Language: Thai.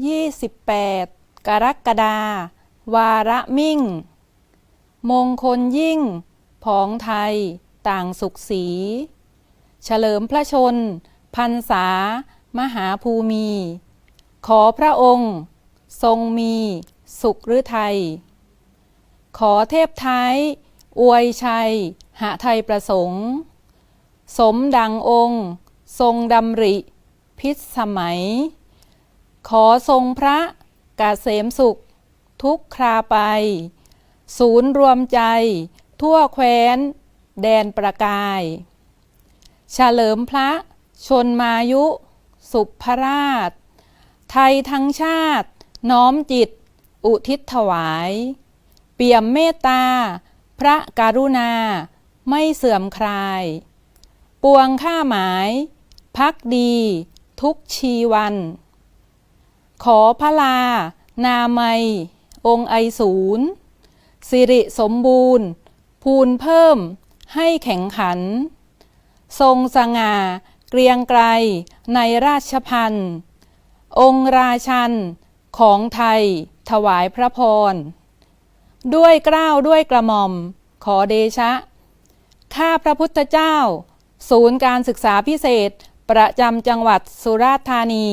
28 กรกฎา วาระมิ่ง มงคลยิ่ง ผองไทย ต่างสุขสี เฉลิมพระชนพรรษา มหาภูมิ ขอพระองค์ ทรงมี สุขหรือไทยขอเทพไทย อวยชัย หาไทยประสงค์ สมดังองค์ ทรงดำริ พิษสมัย ขอทรงพระกเกษมสุข ทุกคราไป ศูนย์รวมใจ ทั่วแคว้น แดนประกายเฉลิมพระชนมายุ สุภราช ไทยทั้งชาติ น้อมจิต อุทิศถวาย เปี่ยมเมตตา พระกรุณา ไม่เสื่อมคลาย ปวงข้าหมาย พักดี ทุกชีวัน ขอพระลา นามัย องค์ไอศูนย์สิริสมบูรณ์ภูนเพิ่ม ให้แข็งขัน ทรงสง่า เกรียงไกร ในราชพันธ์องค์ราชัน ของไทย ถวายพระพร ด้วยเกล้าวด้วยกระหม่อม ขอเดชะ ข้าพระพุทธเจ้า ศูนย์การศึกษาพิเศษ ประจำจังหวัดสุราษฎร์ธานี